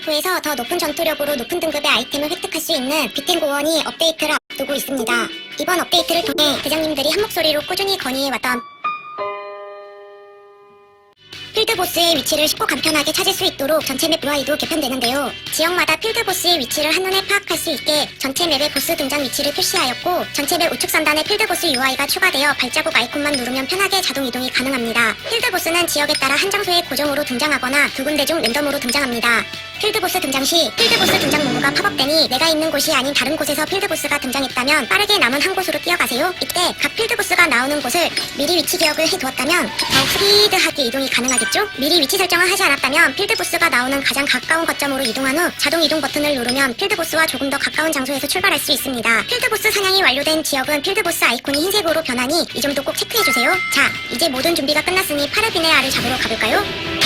F5에서 더 높은 전투력으로 높은 등급의 아이템을 획득할 수 있는 비텐 고원이 업데이트를 앞두고 있습니다. 이번 업데이트를 통해 대장님들이 한 목소리로 꾸준히 건의해왔던 필드보스의 위치를 쉽고 간편하게 찾을 수 있도록 전체 맵 UI도 개편되는데요. 지역마다 필드보스의 위치를 한눈에 파악할 수 있게 전체 맵의 보스 등장 위치를 표시하였고 전체 맵 우측 상단에 필드보스 UI가 추가되어 발자국 아이콘만 누르면 편하게 자동 이동이 가능합니다. 필드보스는 지역에 따라 한 장소에 고정으로 등장하거나 두 군데 중 랜덤으로 등장합니다. 필드보스 등장 시 필드보스 등장 문구가 팝업되니 내가 있는 곳이 아닌 다른 곳에서 필드보스가 등장했다면 빠르게 남은 한 곳으로 뛰어가세요. 이때 각 필드보스가 나오는 곳을 미리 위치 기억을 해두었다면 더욱 스피드하게 이동이 가능하 겠죠? 미리 위치 설정을 하지 않았다면 필드 보스가 나오는 가장 가까운 거점으로 이동한 후 자동 이동 버튼을 누르면 필드 보스와 조금 더 가까운 장소에서 출발할 수 있습니다. 필드 보스 사냥이 완료된 지역은 필드 보스 아이콘이 흰색으로 변하니 이 점도 꼭 체크해주세요. 자, 이제 모든 준비가 끝났으니 파르비네아를 잡으러 가볼까요?